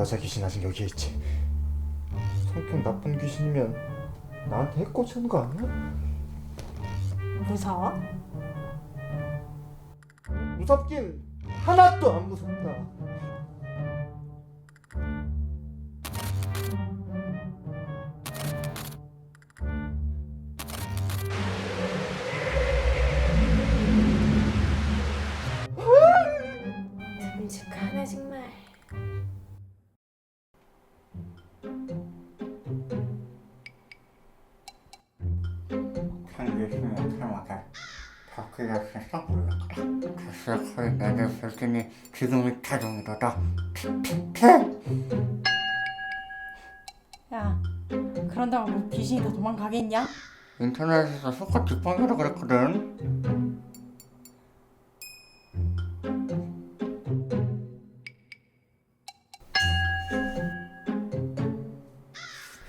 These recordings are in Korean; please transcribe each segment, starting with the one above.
여자 귀신 아직 여기에 있지. 성격 나쁜 귀신이면 나한테 해코지하는 거 아니야? 무서워? 무섭긴 하나도 안 무섭다. 요즘에 어떻게 막해? 바퀴가 진짜 몰라. 다시 거의 나를 불더니 지금이 타종이로다. 야, 그런다고 뭐 귀신이 다 도망가겠냐? 인터넷에서 수컷 직방이라 그랬거든.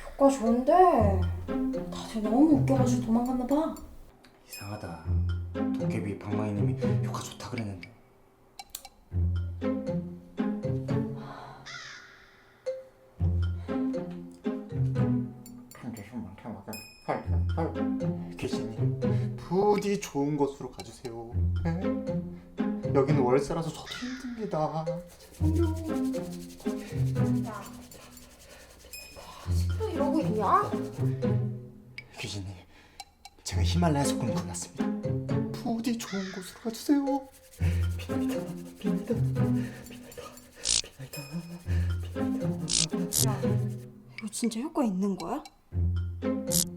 효과 좋은데. 쟤 너무 웃겨가지고 도망갔나 봐. 이상하다. 도깨비 방망이님이 효과 좋다 그랬는데. 계신님 부디 좋은 곳으로 가주세요. 에? 여기는 월세라서 저도 힘듭니다. 안녕. 야, 너 아직도 이러고 있냐? 귀신님 제가 히말라야 소금 골랐습니다. 부디 좋은 곳으로 가주세요. 비나이다 비나이다 비나이다 비나이다 야, 이거 진짜 효과 있는 거야?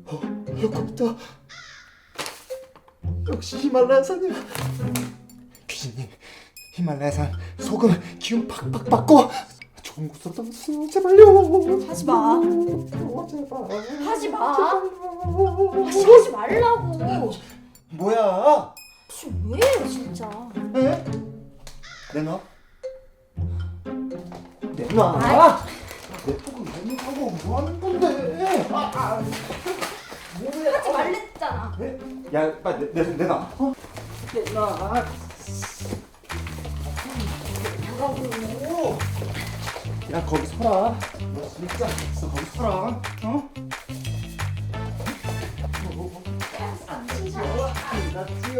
어, 효과 있다. 역시 히말라야 산이야. 귀신님, 히말라야 산 소금 기운 팍팍 받고 좋은 곳으로 담으세요. 제발요. 하지 마. 어, 제발. 하지 마. 다시 하지 말라고. 뭐야? 왜 진짜? 에? 내놔. 내놔. 아이. 내 톡은 내놓고 뭐 하는 건데? 아, 아. 뭐야? 하지 말랬잖아. 에? 야, 빨리 내, 내, 내놔. 어? 내놔. 뭐라고? 야, 거기 서라. 너 진짜 있어. 거기 서라. 어? 안 되죠. 안 낫지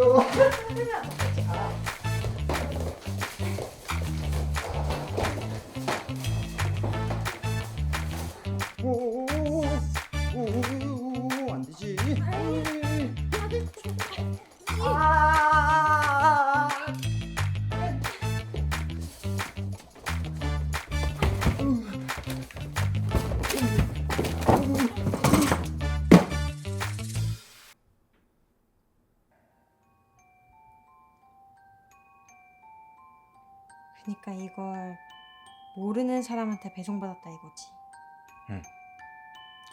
그러니까 이걸 모르는 사람한테 배송받았다 이거지.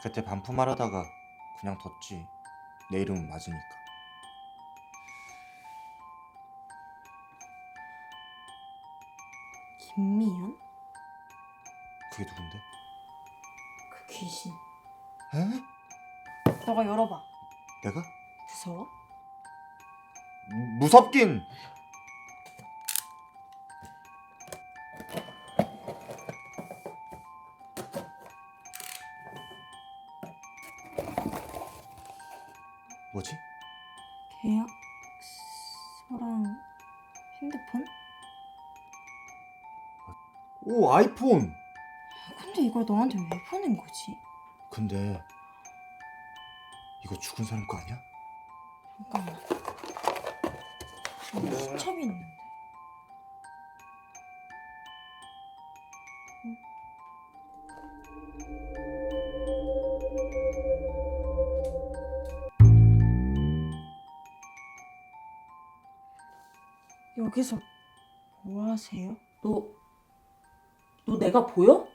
그때 반품하려다가 그냥 뒀지. 내 이름은 맞으니까. 김미연? 그게 누군데? 그 귀신. 에? 너가 열어봐. 내가? 무서워? 무섭긴. 뭐지? 계약서랑 핸드폰? 오 아이폰. 근데 이걸 너한테 왜 보낸 거지? 근데 이거 죽은 사람 거 아니야? 잠깐만. 수첩이 있는데. 여기서 뭐 하세요? 너, 너 내가 보여?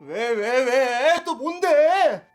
왜 왜 왜? 또 뭔데?